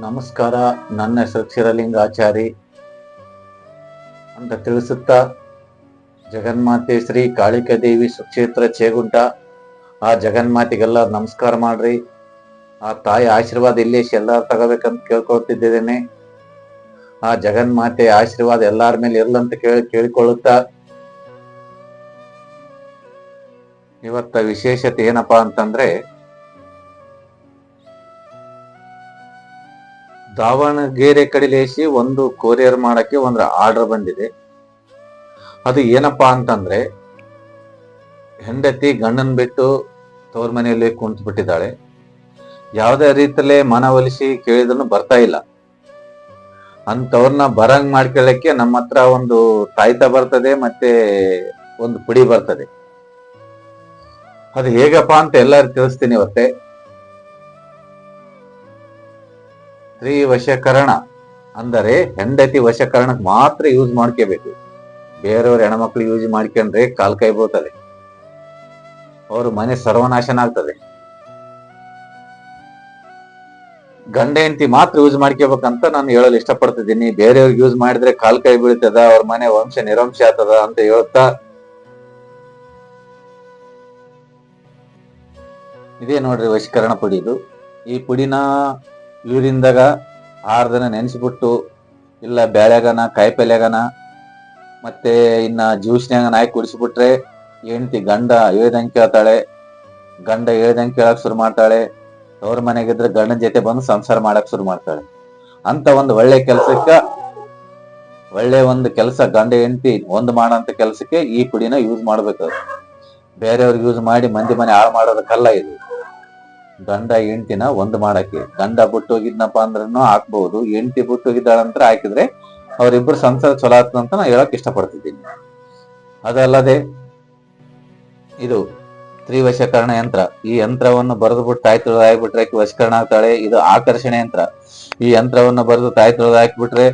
ನಮಸ್ಕಾರ. ನನ್ನ ಹೆಸರು ಕ್ಷೀರಲಿಂಗಾಚಾರಿ ಅಂತ ತಿಳಿಸುತ್ತಾ ಜಗನ್ಮಾತೆ ಶ್ರೀ ಕಾಳಿಕಾ ದೇವಿ ಸುಕ್ಷೇತ್ರ ಚೇಗುಂಟ. ಆ ಜಗನ್ಮಾತೆಗೆಲ್ಲ ನಮಸ್ಕಾರ ಮಾಡ್ರಿ. ಆ ತಾಯಿ ಆಶೀರ್ವಾದ ಇಲ್ಲೇ ಎಲ್ಲಾರು ತಗೋಬೇಕಂತ ಕೇಳ್ಕೊಳ್ತಿದ್ದೇನೆ. ಆ ಜಗನ್ಮಾತೆ ಆಶೀರ್ವಾದ ಎಲ್ಲಾರ ಮೇಲೆ ಇರ್ಲಂತ ಕೇಳಿ ಕೇಳಿಕೊಳ್ಳುತ್ತಾ. ಇವತ್ತ ವಿಶೇಷತೆ ಏನಪ್ಪಾ ಅಂತಂದ್ರೆ ದಾವಣಗೆರೆ ಕಡಿಲೇಸಿ ಒಂದು ಕೊರಿಯರ್ ಮಾಡಕ್ಕೆ ಒಂದು ಆರ್ಡರ್ ಬಂದಿದೆ. ಅದು ಏನಪ್ಪಾ ಅಂತಂದ್ರೆ, ಹೆಂಡತಿ ಗಂಡನ್ ಬಿಟ್ಟು ತವ್ರ ಮನೆಯಲ್ಲಿ ಕುಂತು ಬಿಟ್ಟಿದ್ದಾಳೆ ಯಾವುದೇ ರೀತಿಯಲ್ಲೇ ಒಲಿಸಿ ಕೇಳಿದ್ರು ಬರ್ತಾ ಇಲ್ಲ. ಅಂತವ್ರನ್ನ ಬರಂಗ್ ಮಾಡ್ಕೊಳ್ಳಕ್ಕೆ ನಮ್ಮ ಹತ್ರ ಒಂದು ತಾಯ್ತ ಬರ್ತದೆ, ಮತ್ತೆ ಒಂದು ಪುಡಿ ಬರ್ತದೆ. ಅದು ಹೇಗಪ್ಪ ಅಂತ ಎಲ್ಲರೂ ತಿಳಿಸ್ತೀನಿ ಇವತ್ತೇ. ಸ್ತ್ರೀ ವಶಕರಣ ಅಂದರೆ ಹೆಂಡತಿ ವಶಕರಣಕ್ಕೆ ಮಾತ್ರ ಯೂಸ್ ಮಾಡ್ಕೋಬೇಕು ಬೇರೆಯವ್ರ ಹೆಣ್ಮಕ್ಳು ಯೂಸ್ ಮಾಡ್ಕೊಂಡ್ರೆ ಕಾಲ್ ಕೈ ಬೀಳ್ತದೆ. ಅವ್ರ ಮನೆ ಸರ್ವನಾಶನ ಆಗ್ತದೆ. ಗಂಡ ಹೆಂಡತಿ ಮಾತ್ರ ಯೂಸ್ ಮಾಡ್ಕೋಬೇಕಂತ ನಾನು ಹೇಳಲು ಇಷ್ಟಪಡ್ತಿದ್ದೀನಿ. ಬೇರೆಯವ್ರಿಗೆ ಯೂಸ್ ಮಾಡಿದ್ರೆ ಕಾಲ್ ಕೈ ಬೀಳ್ತದ, ಅವ್ರ ಮನೆ ವಂಶ ನಿರಂಶ ಆಗ್ತದ ಅಂತ ಹೇಳ್ತಾ ಇದೇ ನೋಡ್ರಿ ವಶೀಕರಣ ಪುಡಿ ಇದು. ಈ ಪುಡಿನ ನೀರಿಂದಾಗ ಆರು ದಿನ ನೆನೆಸ್ಬಿಟ್ಟು, ಇಲ್ಲ ಬ್ಯಾಳೆಗನ ಕಾಯಿಪಲ್ಯಾಗನ, ಮತ್ತೆ ಇನ್ನ ಜ್ಯೂಸ್ನ್ಯಾಗ ನಾಯಿ ಕುಡಿಸ್ಬಿಟ್ರೆ ಹೆಂಡತಿ ಗಂಡ ಹೇಳ್ದಂಗೆ ಕೇಳ್ತಾಳೆ, ಗಂಡ ಹೇಳ್ದಂಗೆ ಕೇಳಕ್ ಶುರು ಮಾಡ್ತಾಳೆ, ಅವ್ರ ಮನೆಗಿದ್ರೆ ಗಂಡನ ಜೊತೆ ಬಂದು ಸಂಸಾರ ಮಾಡಕ್ ಶುರು ಮಾಡ್ತಾಳೆ. ಅಂತ ಒಂದು ಒಳ್ಳೆ ಕೆಲ್ಸಕ್ಕ, ಒಳ್ಳೆ ಒಂದು ಕೆಲಸ ಗಂಡ ಹೆಂಡತಿ ಒಂದು ಮಾಡೋಂಥ ಕೆಲಸಕ್ಕೆ ಈ ಪುಡಿನ ಯೂಸ್ ಮಾಡ್ಬೇಕು ಬೇರೆಯವ್ರಿಗೆ ಯೂಸ್ ಮಾಡಿ ಮಂದಿ ಮನೆ ಹಾಳು ಮಾಡೋದಕ್ಕಲ್ಲ ಇದು. ಗಂಡ ಹೆಂಡತಿನ ಒಂದು ಮಾಡಕ್ಕೆ. ಗಂಡ ಬಿಟ್ಟು ಹೋಗಿದ್ನಪ್ಪ ಅಂದ್ರೂ ಹಾಕ್ಬಹುದು ಹೆಂಡತಿ ಬಿಟ್ಟು ಹೋಗಿದ್ದಾಳಂತ ಹಾಕಿದ್ರೆ ಅವರಿಬ್ರು ಸಂಸಾರ ಚಲೋ ಅಂತ ನಾ ಹೇಳಕ್ ಇಷ್ಟಪಡ್ತಿದ್ದೀನಿ. ಅದಲ್ಲದೆ ಇದು ತ್ರಿವಶಕರಣ ಯಂತ್ರ. ಈ ಯಂತ್ರವನ್ನು ಬರೆದು ಬಿಟ್ಟು ತಾಯಿ ತುಳಿದು ಹಾಕ್ಬಿಟ್ರೆ ವಶಕರಣ ಆಗ್ತಾಳೆ. ಇದು ಆಕರ್ಷಣೆ ಯಂತ್ರ. ಈ ಯಂತ್ರವನ್ನು ಬರೆದು ತಾಯಿ ತುಳಿದು ಹಾಕ್ಬಿಟ್ರೆ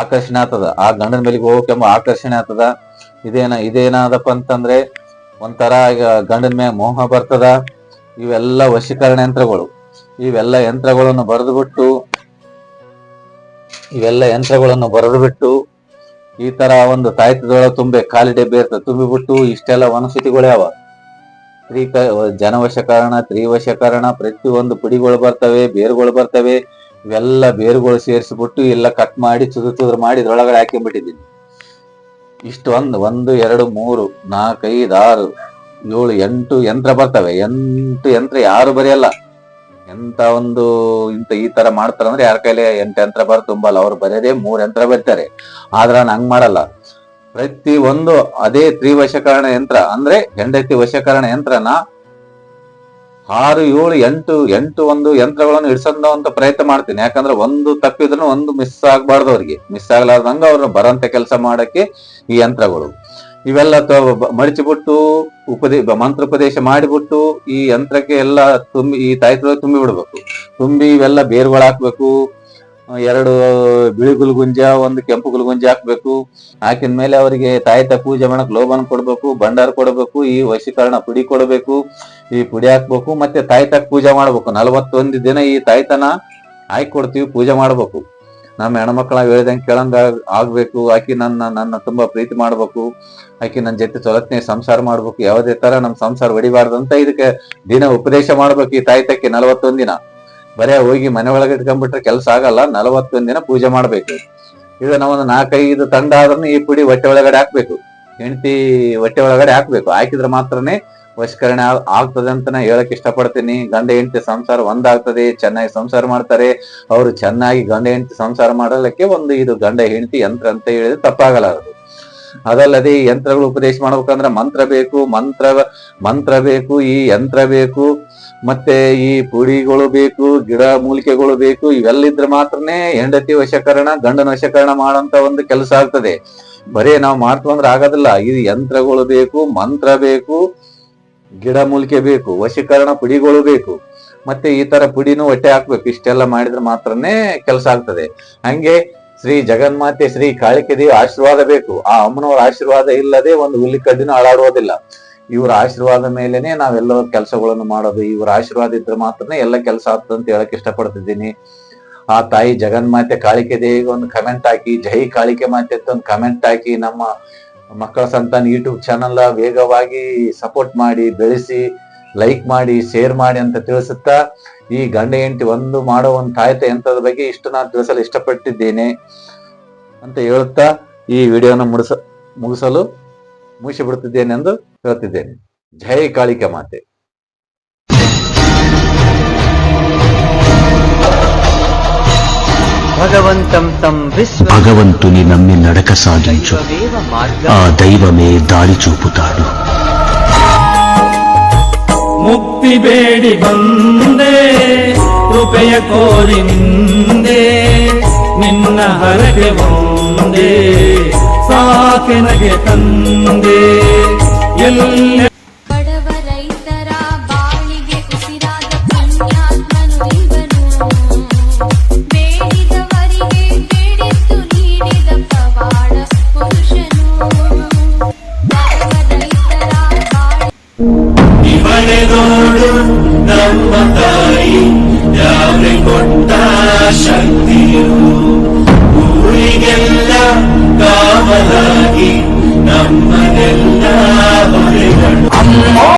ಆಕರ್ಷಣೆ ಆಗ್ತದ. ಆ ಗಂಡನ ಮೇಲಿಗೆ ಹೋಗಕ್ಕೆಂಬ ಆಕರ್ಷಣೆ ಆಗ್ತದ. ಇದೇನ, ಇದೇನಾದಪ್ಪ ಅಂತಂದ್ರೆ ಒಂಥರ ಗಂಡನ ಮೇಲೆ ಮೋಹ ಬರ್ತದ. ಇವೆಲ್ಲ ವಶೀಕರಣ ಯಂತ್ರಗಳು. ಇವೆಲ್ಲ ಯಂತ್ರಗಳನ್ನು ಬರೆದು ಬಿಟ್ಟು ಇವೆಲ್ಲ ಯಂತ್ರಗಳನ್ನು ಬರೆದು ಬಿಟ್ಟು ಈ ತರ ಒಂದು ತಾಯ್ತದೊಳಗೆ ತುಂಬೆ ಖಾಲಿ ಡಬ್ಬೆ ಇರ್ತದೆ, ತುಂಬಿಬಿಟ್ಟು ಇಷ್ಟೆಲ್ಲ ವನಸ್ಥಿತಿಗಳು ಯಾವ ತ್ರೀ ಜನವಶಕರಣ, ತ್ರಿವಶಕರಣ, ಪ್ರತಿಯೊಂದು ಪುಡಿಗಳು ಬರ್ತವೆ, ಬೇರುಗಳು ಬರ್ತವೆ, ಇವೆಲ್ಲ ಬೇರುಗಳು ಸೇರಿಸಿಬಿಟ್ಟು ಎಲ್ಲ ಕಟ್ ಮಾಡಿ ಚುದು ಚುದ್ರ ಮಾಡಿ ಇದ್ರೊಳಗಡೆ ಹಾಕಿಬಿಟ್ಟಿದ್ದೀನಿ ಇಷ್ಟು ಒಂದು ಒಂದು, ಎರಡು, ಮೂರು, ನಾಲ್ಕೈದು, ಆರು ಏಳು ಎಂಟು ಯಂತ್ರ ಬರ್ತವೆ. ಎಂಟು ಯಂತ್ರ ಯಾರು ಬರೆಯಲ್ಲ. ಎಂತ ಒಂದು ಇಂತ ಈ ತರ ಮಾಡ್ತಾರೆ ಅಂದ್ರೆ ಯಾರ ಕೈಲಿ ಎಂಟು ಯಂತ್ರ ಬರ್ ತುಂಬಲ್ಲ. ಅವ್ರು ಬರೆಯದೇ ಮೂರ್ ಯಂತ್ರ ಬರ್ತಾರೆ. ಆದ್ರ ನಾನು ಹಂಗ್ ಮಾಡಲ್ಲ. ಪ್ರತಿ ಒಂದು ಅದೇ ತ್ರಿವಶಕರಣ ಯಂತ್ರ ಅಂದ್ರೆ ಹೆಂಡತಿ ವಶಕರಣ ಯಂತ್ರನ ಆರು, ಏಳು, ಎಂಟು ಎಂಟು ಒಂದು ಯಂತ್ರಗಳನ್ನು ಇಡ್ಸಂತ ಪ್ರಯತ್ನ ಮಾಡ್ತೀನಿ. ಯಾಕಂದ್ರೆ ಒಂದು ತಪ್ಪಿದ್ರು ಒಂದು ಮಿಸ್ ಆಗ್ಬಾರ್ದು ಅವ್ರಿಗೆ. ಮಿಸ್ ಆಗ್ಲಾರ್ದಂಗ ಅವ್ರನ್ನ ಬರಂತ ಕೆಲಸ ಮಾಡಕ್ಕೆ ಈ ಯಂತ್ರಗಳು. ಇವೆಲ್ಲ ಮಡಚಿಬಿಟ್ಟು ಉಪದೇ ಮಂತ್ರೋಪದೇಶ ಮಾಡಿಬಿಟ್ಟು ಈ ಯಂತ್ರಕ್ಕೆ ಎಲ್ಲ ತುಂಬಿ, ಈ ತಾಯ್ತೊಳಗೆ ತುಂಬಿ ಬಿಡ್ಬೇಕು. ತುಂಬಿ ಇವೆಲ್ಲ ಬೇರುಗಳು ಹಾಕ್ಬೇಕು. ಎರಡು ಬಿಳಿ ಗುಲ್ಗುಂಜ, ಒಂದು ಕೆಂಪು ಗುಲ್ಗುಂಜ ಹಾಕ್ಬೇಕು. ಹಾಕಿದ ಮೇಲೆ ಅವರಿಗೆ ತಾಯ್ತ ಪೂಜೆ ಮಾಡಕ್ ಲೋಬನ್ ಕೊಡ್ಬೇಕು, ಭಂಡಾರ ಕೊಡಬೇಕು, ಈ ವಶೀಕರಣ ಪುಡಿ ಕೊಡಬೇಕು, ಈ ಪುಡಿ ಹಾಕ್ಬೇಕು, ಮತ್ತೆ ತಾಯ್ತಕ್ ಪೂಜೆ ಮಾಡ್ಬೇಕು. ನಲವತ್ತೊಂದು ದಿನ ಈ ತಾಯ್ತನ ಹಾಕಿ ಕೊಡ್ತೀವಿ ಪೂಜೆ ಮಾಡ್ಬೇಕು. ನಮ್ಮ ಹೆಣ್ಮಕ್ಳ ಹೇಳ್ದಂಗೆ ಕೇಳಂಗ ಆಗ್- ಆಗ್ಬೇಕು. ಆಕಿ ನನ್ನ ನನ್ನ ತುಂಬಾ ಪ್ರೀತಿ ಮಾಡ್ಬೇಕು. ಆಕಿ ನನ್ನ ಜೊತೆ ಚೊಲತ್ನೇ ಸಂಸಾರ ಮಾಡ್ಬೇಕು. ಯಾವುದೇ ತರ ನಮ್ ಸಂಸಾರ ಹೊಡಿಬಾರ್ದಂತ ಇದಕ್ಕೆ ದಿನ ಉಪದೇಶ ಮಾಡ್ಬೇಕು ಈ ತಾಯ್ತಕ್ಕೆ ನಲವತ್ತೊಂದ್ ದಿನ. ಬರೇ ಹೋಗಿ ಮನೆ ಒಳಗೆ ಇಟ್ಕೊಂಡ್ಬಿಟ್ರೆ ಕೆಲಸ ಆಗಲ್ಲ, ನಲವತ್ತೊಂದ್ ದಿನ ಪೂಜೆ ಮಾಡ್ಬೇಕು. ಇದು ನಾವೊಂದು ನಾಲ್ಕೈದು ತಂಡ ಆದ್ರೂ ಈ ಪುಡಿ ಹೊಟ್ಟೆ ಒಳಗಡೆ ಹಾಕ್ಬೇಕು. ಹೆಂಡತಿ ಹೊಟ್ಟೆ ಒಳಗಡೆ ಹಾಕ್ಬೇಕು. ಹಾಕಿದ್ರೆ ಮಾತ್ರನೇ ವಶೀಕರಣ ಆಗ್ತದೆ ಅಂತ ನಾ ಹೇಳಕ್ ಇಷ್ಟಪಡ್ತೀನಿ. ಗಂಡ, ಹೆಂಡತಿ ಸಂಸಾರ ಒಂದಾಗ್ತದೆ. ಚೆನ್ನಾಗಿ ಸಂಸಾರ ಮಾಡ್ತಾರೆ. ಅವರು ಚೆನ್ನಾಗಿ ಗಂಡ, ಹೆಂಡತಿ ಸಂಸಾರ ಮಾಡಲಿಕ್ಕೆ ಒಂದು ಇದು ಗಂಡ, ಹೆಂಡತಿ ಯಂತ್ರ ಅಂತ ಹೇಳಿದ್ರೆ ತಪ್ಪಾಗಲಾರದು. ಅದಲ್ಲದೆ ಈ ಯಂತ್ರಗಳು ಉಪದೇಶ ಮಾಡ್ಬೇಕಂದ್ರೆ ಮಂತ್ರ ಬೇಕು, ಮಂತ್ರ ಮಂತ್ರ ಬೇಕು, ಈ ಯಂತ್ರ ಬೇಕು, ಮತ್ತೆ ಈ ಪುಡಿಗಳು ಬೇಕು, ಗಿಡ ಮೂಲಿಕೆಗಳು ಬೇಕು ಇವೆಲ್ಲ ಇದ್ರೆ ಮಾತ್ರನೇ ಹೆಂಡತಿ ವಶಕರಣ, ಗಂಡನ ವಶಕರಣ ಮಾಡೋಂತ ಒಂದು ಕೆಲಸ ಆಗ್ತದೆ. ಬರೀ ನಾವು ಮಾಡ್ತು ಅಂದ್ರೆ ಆಗೋದಿಲ್ಲ. ಇದು ಯಂತ್ರಗಳು ಬೇಕು, ಮಂತ್ರ ಬೇಕು ಗಿಡ ಮೂಲಿಕೆ ಬೇಕು, ವಶೀಕರಣ ಪುಡಿಗಳು ಬೇಕು, ಮತ್ತೆ ಈ ತರ ಪುಡಿನೂ ಹೊಟ್ಟೆ ಹಾಕ್ಬೇಕು. ಇಷ್ಟೆಲ್ಲ ಮಾಡಿದ್ರೆ ಮಾತ್ರನೇ ಕೆಲಸ ಆಗ್ತದೆ. ಹಂಗೆ ಶ್ರೀ ಜಗನ್ಮಾತೆ, ಶ್ರೀ ಕಾಳಿಕೆ ದೇವಿ ಆಶೀರ್ವಾದ ಬೇಕು. ಆ ಅಮ್ಮನವರ ಆಶೀರ್ವಾದ ಇಲ್ಲದೆ ಒಂದು ಹುಲಿ ಕಡ್ಡಿನೂ ಅಳಾಡುವುದಿಲ್ಲ ಇವರ ಆಶೀರ್ವಾದ ಮೇಲೆನೆ ನಾವೆಲ್ಲ ಕೆಲಸಗಳನ್ನು ಮಾಡೋದು. ಇವರ ಆಶೀರ್ವಾದ ಇದ್ರೆ ಮಾತ್ರನೇ ಎಲ್ಲ ಕೆಲಸ ಆಗ್ತದೆ ಅಂತ ಹೇಳಕ್ ಇಷ್ಟಪಡ್ತಿದ್ದೀನಿ. ಆ ತಾಯಿ ಜಗನ್ಮಾತೆ ಕಾಳಿಕೆ ದೇವಿಗೆ ಒಂದು ಕಮೆಂಟ್ ಹಾಕಿ, ಜೈ ಕಾಳಿಕೆ ಮಾತೆ ಅಂತ ಒಂದು ಕಮೆಂಟ್ ಹಾಕಿ ನಮ್ಮ ಮಕ್ಕಳ ಸಂತಾನ ಯೂಟ್ಯೂಬ್ ಚಾನಲ್ ವೇಗವಾಗಿ ಸಪೋರ್ಟ್ ಮಾಡಿ, ಬೆಳೆಸಿ, ಲೈಕ್ ಮಾಡಿ, ಶೇರ್ ಮಾಡಿ ಅಂತ ತಿಳಿಸುತ್ತಾ, ಈ ಗಂಡ ಹೆಂಡತಿ ಒಂದು ಮಾಡೋ ಒಂದು ತಾಯತ ಎಂತದ ಬಗ್ಗೆ ಇಷ್ಟು ನಾನು ತಿಳಿಸಲು ಇಷ್ಟಪಟ್ಟಿದ್ದೇನೆ ಅಂತ ಹೇಳುತ್ತಾ, ಈ ವಿಡಿಯೋನ ಮುಡಿಸ, ಮುಗಿಸಲು ಮುಗಿಸಿ ಬಿಡುತ್ತಿದ್ದೇನೆ ಎಂದು ಹೇಳ್ತಿದ್ದೇನೆ. ಜೈ ಕಾಳಿಕೆ ಮಾತೆ. భగవంతుని నమ్మి నడక సాగించు దైవమేవ మార్గ ఆ దైవమే దారి చూపుతాడు ಮುಕ್ತಿ ಬೇಡಿ ಬಂದೆ ಕೃಪೆಯ ಕೋರಿ ನಿಂದೆ ನಿನ್ನ ಹರಕೆ ಒಂದೇ ಸಾಕೆನಗೆ ತಂದೆ ಎಲ್ಲ ಶಕ್ತಿಯು ಊರಿಗೆಲ್ಲ ಕಾವಲಾಗಿ ನಮ್ಮನೆಲ್ಲ ಅಮ್ಮ